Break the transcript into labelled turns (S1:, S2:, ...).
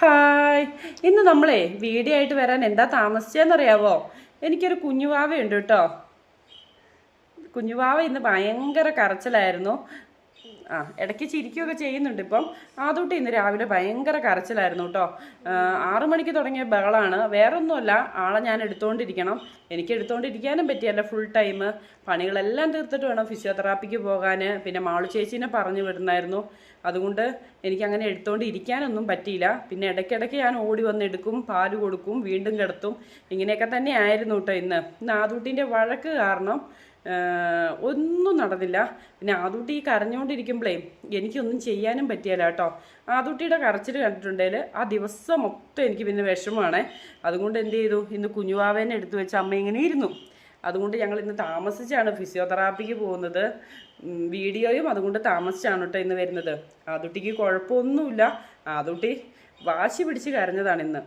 S1: Hi. ഇന്ന് നമ്മളെ video ആയിട്ട് വരാൻ എന്താ താമസിച്ചതെന്നറിയാവോ? എനിക്കൊരു കുഞ്ഞുവാവയുണ്ട് കേട്ടോ. കുഞ്ഞുവാവ ഇന്ന് ഭയങ്കര കരച്ചിലായിരുന്നു. ആ ഇടയ്ക്ക് ചിരിക്കുകയൊക്കെ ചെയ്യുന്നുണ്ട് ഇപ്പം. ആദ്യത്തെ ഇന്ന് രാവിലെ ഭയങ്കര കരച്ചിലായിരുന്നു കേട്ടോ. ആറു മണിക്ക് തുടങ്ങിയ ബഹളാണ്. വേറൊന്നുമല്ല ആളെ ഞാൻ എടുത്തുകൊണ്ടിരിക്കണം എനിക്ക് എടുത്തുകൊണ്ടിരിക്കാനും പറ്റിയല്ല ഫുൾ ടൈം പണികളെല്ലാം തീർത്തിട്ട് വേണം ഫിസിയോതെറാപ്പിക്ക് പോകാൻ പിന്നെ മാളു ചേച്ചീനെ പറഞ്ഞു വിടുന്നായിരുന്നു. അതുകൊണ്ട് എനിക്ക് അങ്ങനെ എടുത്തുകൊണ്ട് ഇരിക്കാനൊന്നും പറ്റിയില്ല. പിന്നെ ഇടയ്ക്കിടയ്ക്ക് ഞാൻ ഓടി വന്ന് എടുക്കും പാൽ കൊടുക്കും വീണ്ടും കിടത്തും. ഇങ്ങനെയൊക്കെ തന്നെ ആയിരുന്നു കേട്ടോ ഇന്ന്. ഇന്ന് ആദൂട്ടിന്റെ വഴക്ക് കാരണം ഒന്നും നടന്നില്ല. പിന്നെ ആദൂട്ടി കരഞ്ഞുകൊണ്ടിരിക്കുമ്പോഴേ എനിക്കൊന്നും ചെയ്യാനും പറ്റിയല്ല കേട്ടോ. ആദൂട്ടിയുടെ കരച്ചിൽ കണ്ടിട്ടുണ്ടെങ്കിൽ ആ ദിവസം മൊത്തം എനിക്ക് പിന്നെ വിഷമമാണ്. അതുകൊണ്ട് എന്ത് ചെയ്തു? ഇന്ന് കുഞ്ഞുവാവേനെ എടുത്തു വെച്ച് അമ്മ ഇങ്ങനെ ഇരുന്നു. അതുകൊണ്ട് ഞങ്ങൾ ഇന്ന് താമസിച്ചാണ് ഫിസിയോതെറാപ്പിക്ക് പോകുന്നത്. വീഡിയോയും അതുകൊണ്ട് താമസിച്ചാണ് കേട്ടോ ഇന്ന് വരുന്നത്. ആദുട്ടിക്ക് കുഴപ്പമൊന്നുമില്ല. ആദുട്ടി വാശി പിടിച്ച് കരഞ്ഞതാണ് ഇന്ന്.